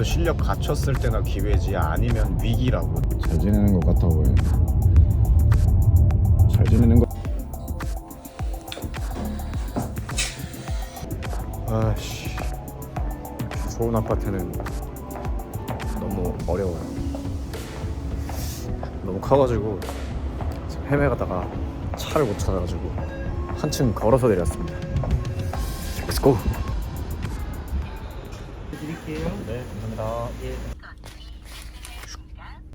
기회도 실력 갖췄을 때나 기회지 아니면 위기라고 잘 지내는 것 같아 보여. 잘 지내는 거. 아씨 좋은 아파트는 너무 어려워요 너무 커가지고 지금 헤매가다가 차를 못 찾아가지고 한층 걸어서 내렸습니다 Let's go 드릴게요. 네 감사합니다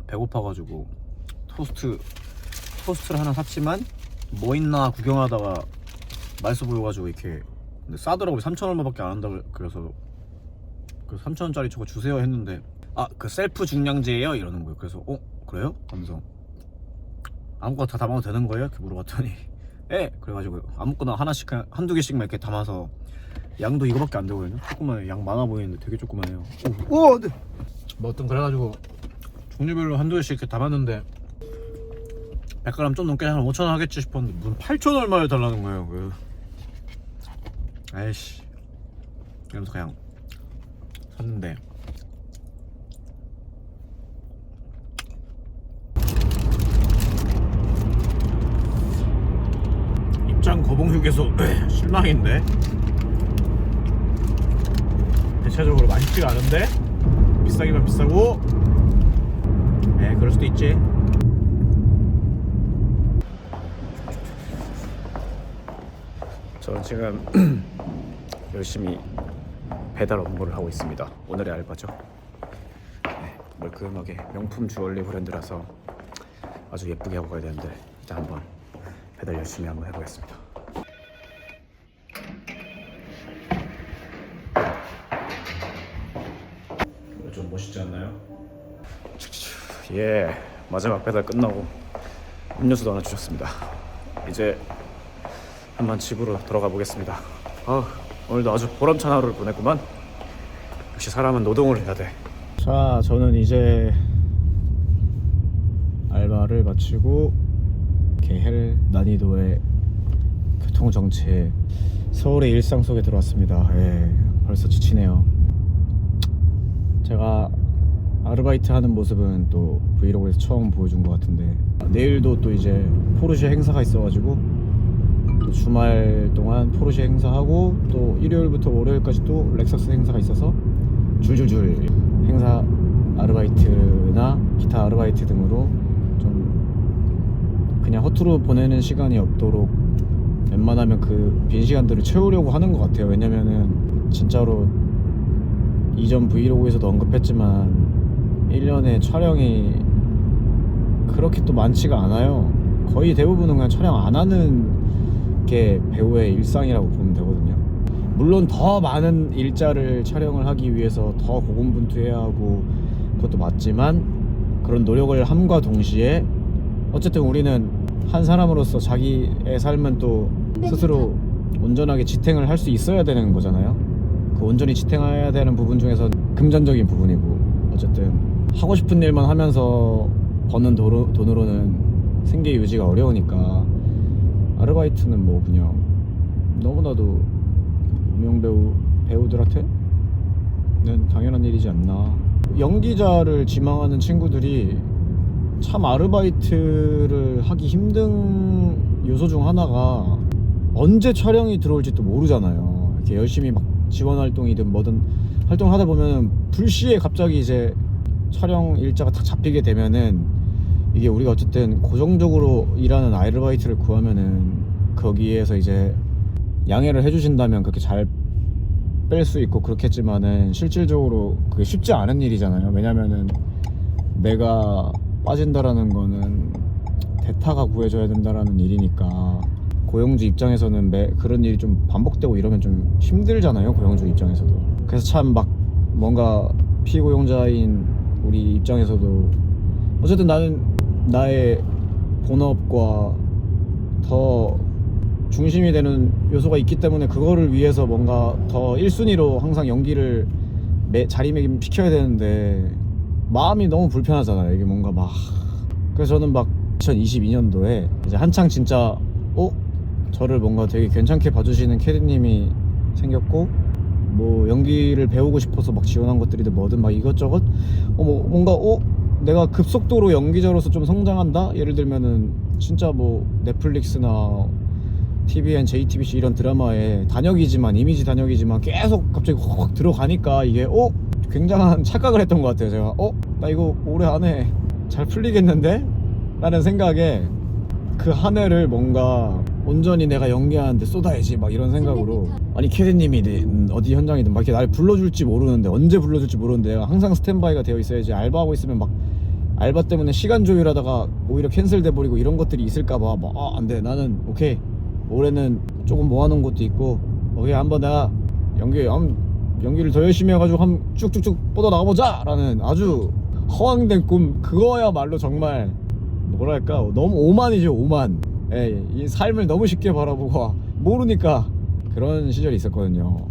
배고파가지고 토스트 토스트를 하나 샀지만 뭐 있나 구경하다가 맛있어 보여가지고 이렇게 근데 싸더라고요. 3천 얼마밖에 안 한다 그래서 그 3천 원짜리 저거 주세요 했는데 아 그 셀프 중량제예요? 이러는 거예요. 그래서 어 그래요? 하면서 아무거나 다 담아도 되는 거예요? 이렇게 물어봤더니 예 그래가지고 아무거나 하나씩 한두 개씩만 이렇게 담아서 양도 이거밖에 안 되거든요. 조그만 양 많아 보이는데 되게 조그만해요. 오, 오 안돼 뭐 어떤 그래가지고 종류별로 한두 개씩 이렇게 담았는데 100g 좀 넘게 한 5천원 하겠지 싶었는데 무슨 8천 얼마를 달라는 거예요 그. 아이씨. 이러면서 그냥 샀는데 입장 거봉 휴게소 실망인데. 대체적으로 맛있지가 않은데. 비싸기만 비싸고. 에 그럴 수도 있지. 저는 지금 열심히 배달 업무를 하고 있습니다. 오늘의 알바죠? 네, 멀끔하게 명품 주얼리 브랜드라서 아주 예쁘게 하고 가야 되는데 일단 한번 배달 열심히 한번 해보겠습니다 예 마지막 배달 끝나고 음료수도 하나 주셨습니다. 이제 한번 집으로 돌아가 보겠습니다. 아 오늘도 아주 보람찬 하루를 보냈구만. 역시 사람은 노동을 해야 돼 자 저는 이제 알바를 마치고 개헬 난이도의 교통 정체 서울의 일상 속에 들어왔습니다. 예, 벌써 지치네요. 제가 아르바이트 하는 모습은 또 브이로그에서 처음 보여준 것 같은데. 내일도 또 이제 포르쉐 행사가 있어가지고 또 주말 동안 포르쉐 행사하고 또 일요일부터 월요일까지 또 렉서스 행사가 있어서 줄줄줄 행사 아르바이트나 기타 아르바이트 등으로 좀 그냥 허투루 보내는 시간이 없도록 웬만하면 그 빈 시간들을 채우려고 하는 것 같아요. 왜냐면은 진짜로 이전 브이로그에서도 언급했지만 1년에 촬영이 그렇게 또 많지가 않아요. 거의 대부분은 그냥 촬영 안 하는 게 배우의 일상이라고 보면 되거든요. 물론 더 많은 일자를 촬영을 하기 위해서 더 고군분투해야 하고 그것도 맞지만 그런 노력을 함과 동시에 어쨌든 우리는 한 사람으로서 자기의 삶은 또 스스로 온전하게 지탱을 할 수 있어야 되는 거잖아요. 그 온전히 지탱해야 되는 부분 중에서 금전적인 부분이고 어쨌든 하고 싶은 일만 하면서 버는 도로, 돈으로는 생계 유지가 어려우니까 아르바이트는 뭐 그냥 너무나도 유명 배우 배우들한테는 당연한 일이지 않나 연기자를 지망하는 친구들이 참 아르바이트를 하기 힘든 요소 중 하나가 언제 촬영이 들어올지 또 모르잖아요. 이렇게 열심히 막 지원 활동이든 뭐든 활동을 하다 보면 불시에 갑자기 이제 촬영 일자가 딱 잡히게 되면은 이게 우리가 어쨌든 고정적으로 일하는 아르바이트를 구하면은 거기에서 이제 양해를 해주신다면 그렇게 잘 뺄 수 있고 그렇겠지만은 실질적으로 그게 쉽지 않은 일이잖아요. 왜냐면은 내가 빠진다라는 거는 대타가 구해줘야 된다라는 일이니까 고용주 입장에서는 매, 그런 일이 좀 반복되고 이러면 좀 힘들잖아요 고용주 입장에서도 그래서 참 막 뭔가 피고용자인 우리 입장에서도 어쨌든 나는 나의 본업과 더 중심이 되는 요소가 있기 때문에 그거를 위해서 뭔가 더 1순위로 항상 연기를 매, 자리매김 시켜야 되는데 마음이 너무 불편하잖아요 이게 뭔가 막 그래서 저는 막 2022년도에 이제 한창 진짜 어? 저를 뭔가 되게 괜찮게 봐주시는 캐디님이 생겼고 뭐 연기를 배우고 싶어서 막 지원한 것들이든 뭐든 막 이것저것 어 뭐 뭔가 어 내가 급속도로 연기자로서 좀 성장한다? 예를 들면은 진짜 뭐 넷플릭스나 TVN, JTBC 이런 드라마에 단역이지만 이미지 단역이지만 계속 갑자기 확 들어가니까 이게 어? 굉장한 착각을 했던 것 같아요. 제가 어? 나 이거 올해 안에 잘 풀리겠는데? 라는 생각에 그 한 해를 뭔가 온전히 내가 연기하는데 쏟아야지 막 이런 생각으로. 아니 캐디님이 어디 현장이든 막 이렇게 날 불러줄지 모르는데 언제 불러줄지 모르는데 내가 항상 스탠바이가 되어 있어야지 알바하고 있으면 막 알바 때문에 시간 조율하다가 오히려 캔슬돼 버리고 이런 것들이 있을까봐 막 아 안돼. 나는 오케이. 올해는 조금 모아놓은 것도 있고 오케이 한번 내가 연기 한 연기를 더 열심히 해가지고 한 쭉쭉쭉 뻗어 나가보자! 라는 아주 허황된 꿈. 그거야말로 정말 뭐랄까 너무 오만이죠 오만 예, 이 삶을 너무 쉽게 바라보고 모르니까 그런 시절이 있었거든요.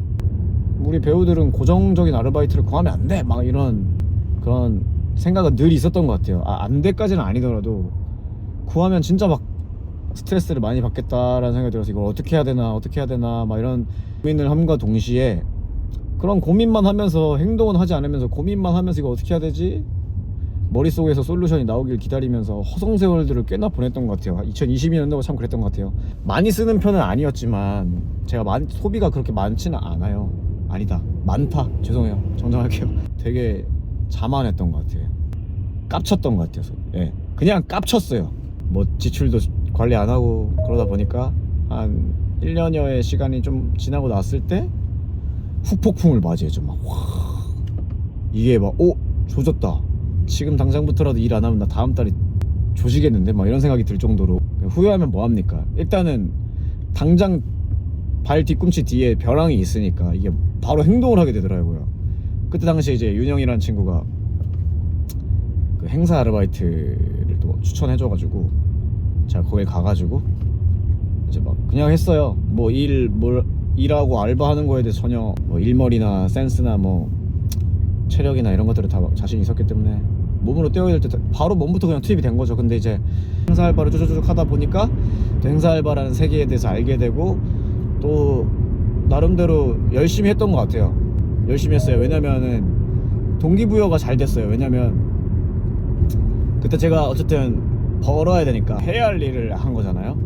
우리 배우들은 고정적인 아르바이트를 구하면 안 돼! 막 이런 그런 생각은 늘 있었던 것 같아요. 아, 안 돼까지는 아니더라도 구하면 진짜 막 스트레스를 많이 받겠다라는 생각이 들어서 이걸 어떻게 해야 되나 어떻게 해야 되나 막 이런 고민을 함과 동시에 그런 고민만 하면서 행동은 하지 않으면서 고민만 하면서 이거 어떻게 해야 되지 머릿속에서 솔루션이 나오길 기다리면서 허송세월들을 꽤나 보냈던 것 같아요. 2022년도가 참 그랬던 것 같아요. 많이 쓰는 편은 아니었지만 제가 많이, 소비가 그렇게 많지는 않아요. 아니다. 많다. 죄송해요. 정정할게요. 되게 자만했던 것 같아요. 깝쳤던 것 같아요. 예. 그냥 깝쳤어요. 뭐 지출도 관리 안 하고 그러다 보니까 한 1년여의 시간이 좀 지나고 났을 때 후폭풍을 맞이했죠 막 와. 이게 막 오 조졌다 지금 당장부터라도 일 안 하면 나 다음 달에 조지겠는데 막 이런 생각이 들 정도로 후회하면 뭐 합니까? 일단은 당장 발 뒤꿈치 뒤에 벼랑이 있으니까 이게 바로 행동을 하게 되더라고요. 그때 당시에 이제 윤영이라는 친구가 그 행사 아르바이트를 또 추천해줘가지고 제가 거기 가가지고 이제 막 그냥 했어요. 뭐 일 뭘 일하고 알바하는 거에 대해서 전혀 뭐 일머리나 센스나 뭐 체력이나 이런 것들을 다 자신 있었기 때문에 몸으로 뛰어야 될 때 바로 몸부터 그냥 투입이 된 거죠. 근데 이제 행사 알바를 쭉쭉쭉 하다 보니까 또 행사 알바라는 세계에 대해서 알게 되고 또 나름대로 열심히 했던 것 같아요 열심히 했어요 왜냐면은 동기부여가 잘 됐어요 왜냐면 그때 제가 어쨌든 벌어야 되니까 해야 할 일을 한 거잖아요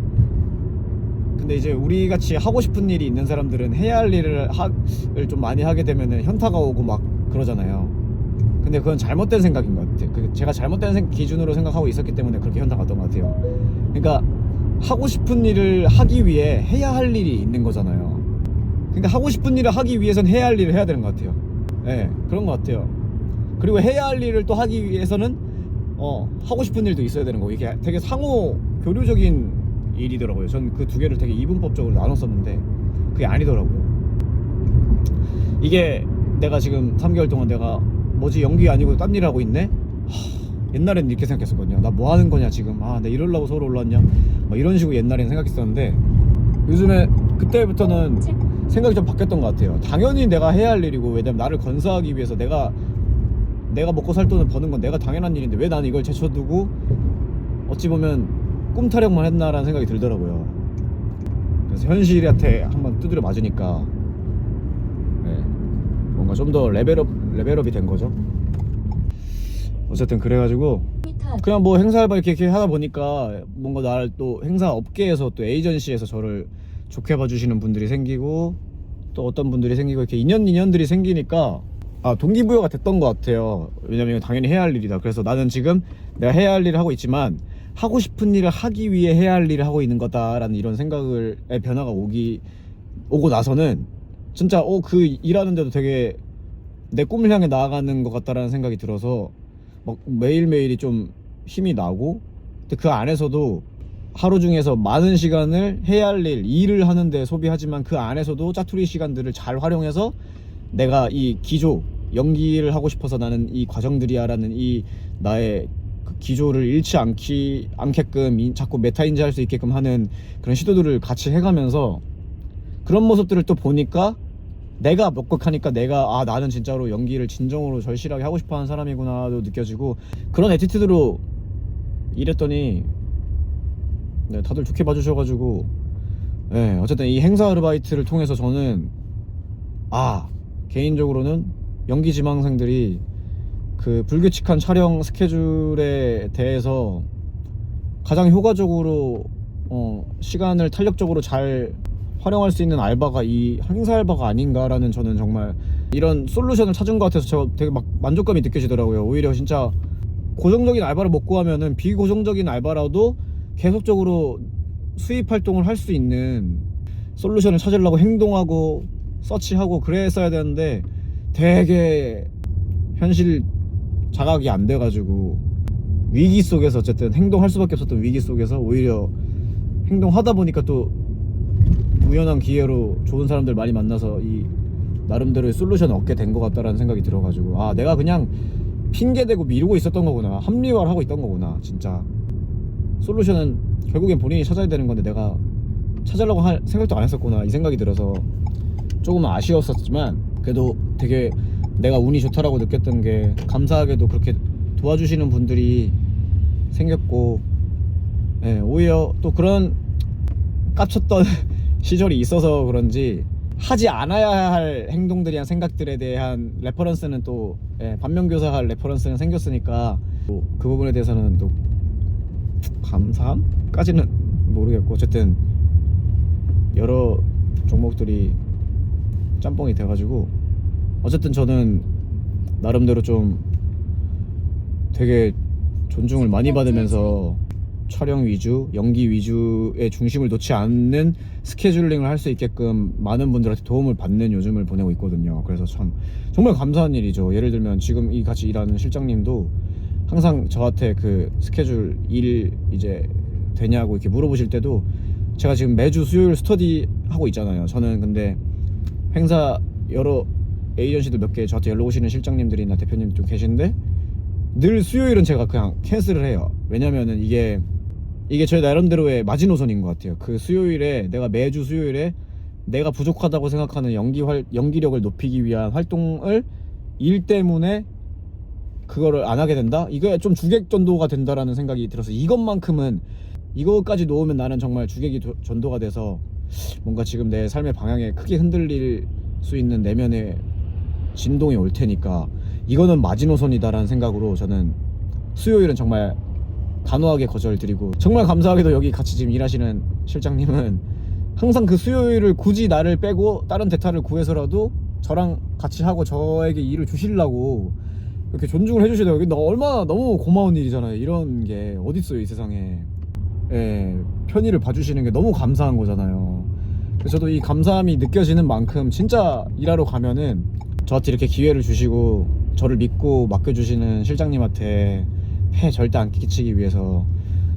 근데 이제 우리 같이 하고 싶은 일이 있는 사람들은 해야 할 일을 하, 을좀 많이 하게 되면은 현타가 오고 막 그러잖아요. 근데 그건 잘못된 생각인 것 같아요. 그 제가 잘못된 생- 기준으로 생각하고 있었기 때문에 그렇게 현타가 왔던 것 같아요. 그러니까 하고 싶은 일을 하기 위해 해야 할 일이 있는 거잖아요. 그러니까 하고 싶은 일을 하기 위해선 해야 할 일을 해야 되는 것 같아요. 네, 그런 것 같아요. 그리고 해야 할 일을 또 하기 위해서는 어 하고 싶은 일도 있어야 되는 거고 이게 되게 상호 교류적인 일이더라고요. 전 그 두 개를 되게 이분법적으로 나눴었는데 그게 아니더라고요. 이게 내가 지금 3개월 동안 내가 뭐지 연기 아니고 딴 일 하고 있네. 하, 옛날엔 이렇게 생각했었거든요. 나 뭐 하는 거냐 지금. 아, 내 이럴라고 서울 올랐냐? 막 이런 식으로 옛날엔 생각했었는데 요즘에 그때부터는 생각이 좀 바뀌었던 것 같아요. 당연히 내가 해야 할 일이고 왜냐면 나를 건사하기 위해서 내가 내가 먹고 살 돈을 버는 건 내가 당연한 일인데 왜 나는 이걸 제쳐두고 어찌 보면 꿈타령만 했나라는 생각이 들더라고요. 그래서 현실한테 한번 두드려 맞으니까 네, 뭔가 좀 더 레벨업 레벨업이 된 거죠. 어쨌든 그래가지고 그냥 뭐 행사 알바 이렇게, 이렇게 하다 보니까 뭔가 나를 또 행사 업계에서 또 에이전시에서 저를 좋게 봐주시는 분들이 생기고 또 어떤 분들이 생기고 이렇게 인연 인연들이 생기니까 아 동기부여가 됐던 것 같아요 왜냐면 당연히 해야 할 일이다 그래서 나는 지금 내가 해야 할 일을 하고 있지만 하고 싶은 일을 하기 위해 해야 할 일을 하고 있는 거다라는 이런 생각을 의 변화가 오기 오고 나서는 진짜 어 그 일하는데도 되게 내 꿈을 향해 나아가는 것 같다라는 생각이 들어서 막 매일매일이 좀 힘이 나고 근데 그 안에서도 하루 중에서 많은 시간을 해야 할 일, 일을 하는데 소비하지만 그 안에서도 짜투리 시간들을 잘 활용해서 내가 이 기조, 연기를 하고 싶어서 나는 이 과정들이야라는 이 나의 그 기조를 잃지 않기, 않게끔 이- 자꾸 메타인지 할 수 있게끔 하는 그런 시도들을 같이 해가면서 그런 모습들을 또 보니까 내가 먹극하니까 내가 아 나는 진짜로 연기를 진정으로 절실하게 하고 싶어하는 사람이구나도 느껴지고 그런 에티튜드로 일했더니 네, 다들 좋게 봐주셔가지고 네, 어쨌든 이 행사 아르바이트를 통해서 저는 아 개인적으로는 연기 지망생들이 그 불규칙한 촬영 스케줄에 대해서 가장 효과적으로 어, 시간을 탄력적으로 잘 활용할 수 있는 알바가 이 행사 알바가 아닌가라는 저는 정말 이런 솔루션을 찾은 것 같아서 제가 되게 막 만족감이 느껴지더라고요. 오히려 진짜 고정적인 알바를 못 구하면은 비고정적인 알바라도 계속적으로 수입 활동을 할 수 있는 솔루션을 찾으려고 행동하고 서치하고 그랬어야 되는데 되게 현실 자각이 안 돼가지고 위기 속에서 어쨌든 행동할 수밖에 없었던 위기 속에서 오히려 행동하다 보니까 또 우연한 기회로 좋은 사람들 많이 만나서 이 나름대로의 솔루션을 얻게 된 것 같다라는 생각이 들어가지고 아 내가 그냥 핑계 대고 미루고 있었던 거구나. 합리화를 하고 있던 거구나 진짜. 솔루션은 결국엔 본인이 찾아야 되는 건데 내가 찾으려고 할 생각도 안 했었구나 이 생각이 들어서 조금 아쉬웠었지만 그래도 되게 내가 운이 좋다라고 느꼈던 게 감사하게도 그렇게 도와주시는 분들이 생겼고 예, 오히려 또 그런 깝쳤던 시절이 있어서 그런지 하지 않아야 할 행동들이랑 생각들에 대한 레퍼런스는 또 예, 반면교사할 레퍼런스는 생겼으니까 또 그 부분에 대해서는 또 감사함까지는 모르겠고 어쨌든 여러 종목들이 짬뽕이 돼가지고 어쨌든 저는 나름대로 좀 되게 존중을 많이 받으면서 촬영 위주, 연기 위주의 중심을 놓지 않는 스케줄링을 할 수 있게끔 많은 분들한테 도움을 받는 요즘을 보내고 있거든요. 그래서 참 정말 감사한 일이죠. 예를 들면 지금 이 같이 일하는 실장님도 항상 저한테 그 스케줄 일 이제 되냐고 이렇게 물어보실 때도 제가 지금 매주 수요일 스터디 하고 있잖아요. 저는 근데 행사 여러 에이전시도 몇개 저한테 연락 오시는 실장님들이나 대표님 좀 계신데 늘 수요일은 제가 그냥 캔슬을 해요. 왜냐면은 이게 이게 저희 나름대로의 마지노선인 것 같아요. 그 수요일에 내가 매주 수요일에 내가 부족하다고 생각하는 연기 활 연기력을 높이기 위한 활동을 일 때문에 그거를 안 하게 된다? 이게 좀 주객 전도가 된다라는 생각이 들어서 이것만큼은 이거까지 놓으면 나는 정말 주객이 도- 전도가 돼서 뭔가 지금 내 삶의 방향에 크게 흔들릴 수 있는 내면의 진동이 올 테니까 이거는 마지노선이다라는 생각으로 저는 수요일은 정말 단호하게 거절드리고 정말 감사하게도 여기 같이 지금 일하시는 실장님은 항상 그 수요일을 굳이 나를 빼고 다른 대타를 구해서라도 저랑 같이 하고 저에게 일을 주시려고 이렇게 존중을 해주시더라고요. 너 얼마나 너무 고마운 일이잖아요. 이런 게 어딨어요 이 세상에. 예, 편의를 봐주시는 게 너무 감사한 거잖아요. 그래서 저도 이 감사함이 느껴지는 만큼 진짜 일하러 가면은 저한테 이렇게 기회를 주시고 저를 믿고 맡겨주시는 실장님한테 폐 절대 안 끼치기 위해서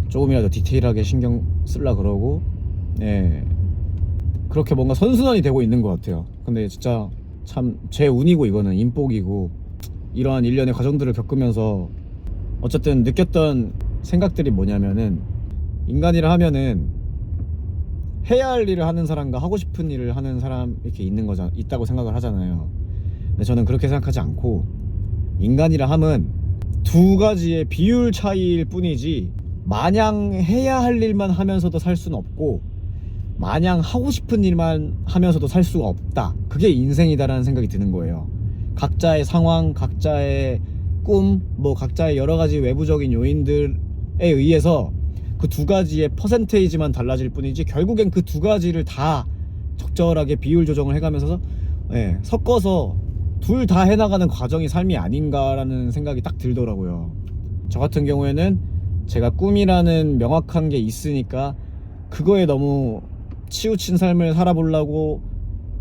조금이라도 디테일하게 신경 쓰려 그러고 예. 그렇게 뭔가 선순환이 되고 있는 것 같아요. 근데 진짜 참 제 운이고 이거는 인복이고 이러한 일련의 과정들을 겪으면서 어쨌든 느꼈던 생각들이 뭐냐면은 인간이라 하면은 해야 할 일을 하는 사람과 하고 싶은 일을 하는 사람 이렇게 있는 거잖아 있다고 생각을 하잖아요. 근데 저는 그렇게 생각하지 않고 인간이라 함은 두 가지의 비율 차이일 뿐이지 마냥 해야 할 일만 하면서도 살 수는 없고 마냥 하고 싶은 일만 하면서도 살 수가 없다. 그게 인생이다라는 생각이 드는 거예요. 각자의 상황, 각자의 꿈, 뭐 각자의 여러 가지 외부적인 요인들에 의해서 그 두 가지의 퍼센테이지만 달라질 뿐이지 결국엔 그 두 가지를 다 적절하게 비율 조정을 해가면서 예, 섞어서 둘 다 해나가는 과정이 삶이 아닌가라는 생각이 딱 들더라고요. 저 같은 경우에는 제가 꿈이라는 명확한 게 있으니까 그거에 너무 치우친 삶을 살아보려고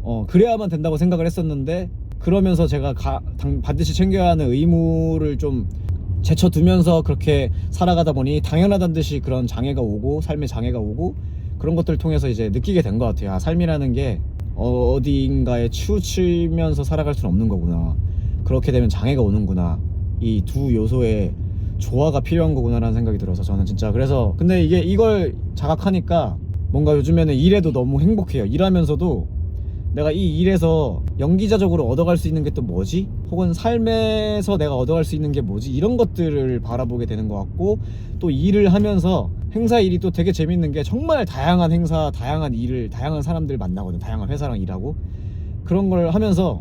어, 그래야만 된다고 생각을 했었는데 그러면서 제가 가, 당, 반드시 챙겨야 하는 의무를 좀 제쳐두면서 그렇게 살아가다 보니 당연하단 듯이 그런 장애가 오고 삶의 장애가 오고 그런 것들을 통해서 이제 느끼게 된 것 같아요. 아, 삶이라는 게 어딘가에 치우치면서 살아갈 수는 없는 거구나. 그렇게 되면 장애가 오는구나. 이 두 요소의 조화가 필요한 거구나라는 생각이 들어서 저는 진짜 그래서 근데 이게 이걸 자각하니까 뭔가 요즘에는 일해도 너무 행복해요. 일하면서도 내가 이 일에서 연기자적으로 얻어갈 수 있는 게 또 뭐지? 혹은 삶에서 내가 얻어갈 수 있는 게 뭐지? 이런 것들을 바라보게 되는 것 같고 또 일을 하면서 행사 일이 또 되게 재밌는 게 정말 다양한 행사, 다양한 일을, 다양한 사람들 만나거든. 다양한 회사랑 일하고 그런 걸 하면서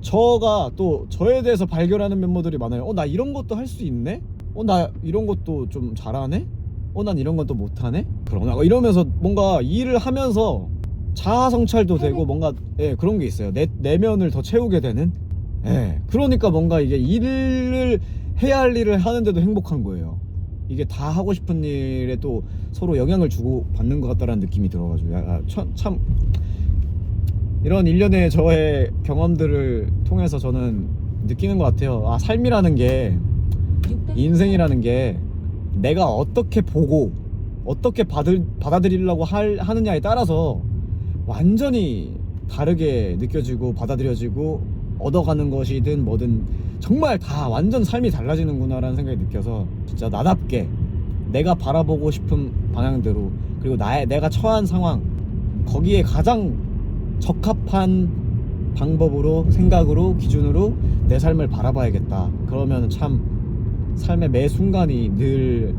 저가 또 저에 대해서 발견하는 멤버들이 많아요. 어 나 이런 것도 할 수 있네. 어 나 이런 것도 좀 잘하네. 어 난 이런 건또 못하네. 그러나 이러면서 뭔가 일을 하면서 자아 성찰도 되고 뭔가 예 그런 게 있어요. 내 내면을 더 채우게 되는. 예 그러니까 뭔가 이게 일을 해야 할 일을 하는데도 행복한 거예요. 이게 다 하고 싶은 일에 또 서로 영향을 주고 받는 것 같다라는 느낌이 들어가지고 야, 야, 참, 참 이런 일련의 저의 경험들을 통해서 저는 느끼는 것 같아요. 아 삶이라는 게 인생이라는 게 내가 어떻게 보고 어떻게 받을, 받아들이려고 할, 하느냐에 따라서 완전히 다르게 느껴지고 받아들여지고 얻어가는 것이든 뭐든 정말 다 완전 삶이 달라지는구나라는 생각이 느껴서 진짜 나답게 내가 바라보고 싶은 방향대로 그리고 나의 내가 처한 상황 거기에 가장 적합한 방법으로 생각으로 기준으로 내 삶을 바라봐야겠다. 그러면 참 삶의 매 순간이 늘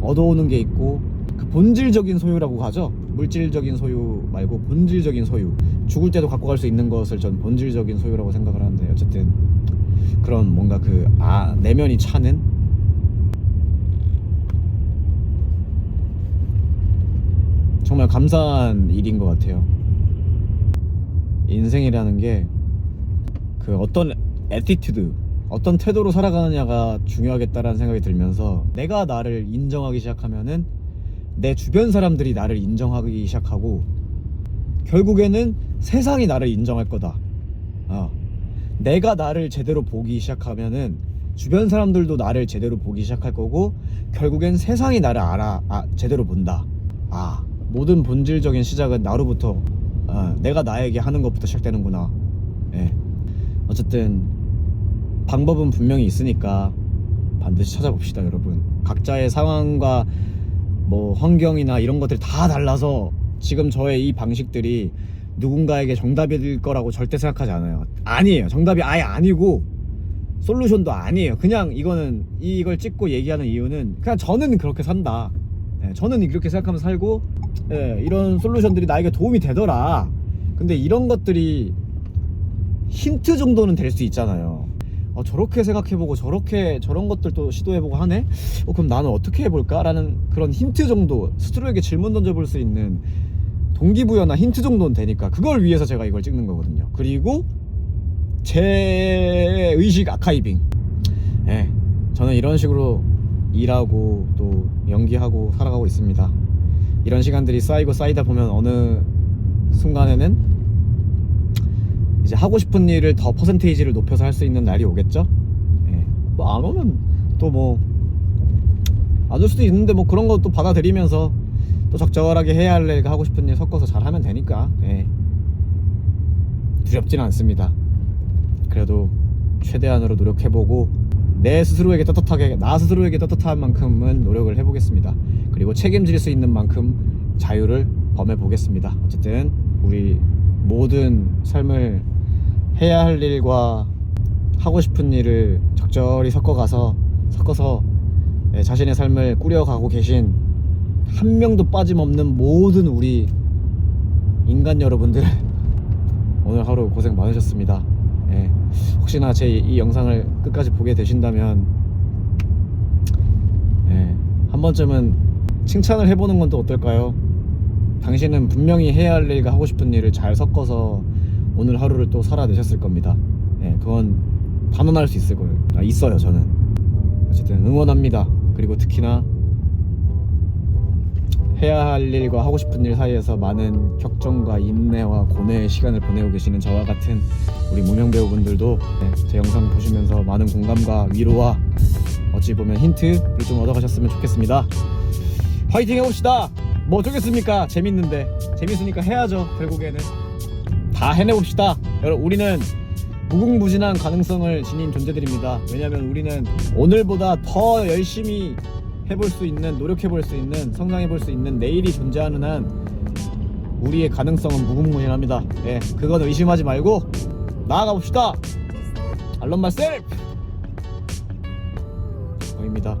얻어오는 게 있고 그 본질적인 소유라고 하죠. 물질적인 소유 말고 본질적인 소유. 죽을 때도 갖고 갈 수 있는 것을 전 본질적인 소유라고 생각을 하는데 어쨌든 그런 뭔가 그 아 내면이 차는 정말 감사한 일인 것 같아요. 인생이라는 게 그 어떤 에티튜드, 어떤 태도로 살아가느냐가 중요하겠다라는 생각이 들면서 내가 나를 인정하기 시작하면은 내 주변 사람들이 나를 인정하기 시작하고 결국에는 세상이 나를 인정할 거다. 어. 내가 나를 제대로 보기 시작하면은 주변 사람들도 나를 제대로 보기 시작할 거고 결국엔 세상이 나를 알아 아, 제대로 본다. 아 모든 본질적인 시작은 나로부터 어, 내가 나에게 하는 것부터 시작되는구나. 예. 어쨌든 방법은 분명히 있으니까 반드시 찾아봅시다, 여러분. 각자의 상황과 뭐 환경이나 이런 것들이 다 달라서 지금 저의 이 방식들이 누군가에게 정답일 거라고 절대 생각하지 않아요. 아니에요. 정답이 아예 아니고 솔루션도 아니에요. 그냥 이거는 이걸 찍고 얘기하는 이유는 그냥 저는 그렇게 산다. 예, 저는 이렇게 생각하면서 살고 예, 이런 솔루션들이 나에게 도움이 되더라. 근데 이런 것들이 힌트 정도는 될 수 있잖아요. 어, 저렇게 생각해보고 저렇게 저런 것들도 시도해보고 하네. 어, 그럼 나는 어떻게 해볼까라는 그런 힌트 정도 스스로에게 질문 던져볼 수 있는 동기부여나 힌트 정도는 되니까 그걸 위해서 제가 이걸 찍는 거거든요. 그리고 제 의식 아카이빙. 예, 저는 이런 식으로 일하고 또 연기하고 살아가고 있습니다. 이런 시간들이 쌓이고 쌓이다 보면 어느 순간에는 이제 하고 싶은 일을 더 퍼센테이지를 높여서 할 수 있는 날이 오겠죠. 예. 뭐안 오면 또 뭐 안 올 수도 있는데 뭐 그런 것도 받아들이면서 또 적절하게 해야 할 일과 하고 싶은 일 섞어서 잘 하면 되니까 예. 두렵지는 않습니다. 그래도 최대한으로 노력해보고 내 스스로에게 떳떳하게 나 스스로에게 떳떳한 만큼은 노력을 해보겠습니다. 그리고 책임질 수 있는 만큼 자유를 범해보겠습니다. 어쨌든 우리 모든 삶을 해야 할 일과 하고 싶은 일을 적절히 섞어가서 섞어서 예, 자신의 삶을 꾸려가고 계신 한 명도 빠짐없는 모든 우리 인간 여러분들 오늘 하루 고생 많으셨습니다. 예, 혹시나 제 이 영상을 끝까지 보게 되신다면 예, 한 번쯤은 칭찬을 해보는 건 또 어떨까요? 당신은 분명히 해야 할 일과 하고 싶은 일을 잘 섞어서 오늘 하루를 또 살아내셨을 겁니다. 예, 그건 단언할 수 있을 거예요. 아, 있어요, 저는. 어쨌든 응원합니다. 그리고 특히나 해야 할 일과 하고 싶은 일 사이에서 많은 격정과 인내와 고뇌의 시간을 보내고 계시는 저와 같은 우리 무명 배우분들도 네, 제 영상 보시면서 많은 공감과 위로와 어찌 보면 힌트를 좀 얻어가셨으면 좋겠습니다. 화이팅 해봅시다. 뭐 어쩌겠습니까? 재밌는데 재밌으니까 해야죠. 결국에는 다 해내봅시다. 여러분 우리는 무궁무진한 가능성을 지닌 존재들입니다. 왜냐하면 우리는 오늘보다 더 열심히 해볼 수 있는 노력해볼 수 있는 성장해볼 수 있는 내일이 존재하는 한 우리의 가능성은 무궁무진합니다. 예, 그건 의심하지 말고 나아가 봅시다. Love myself. 입니다.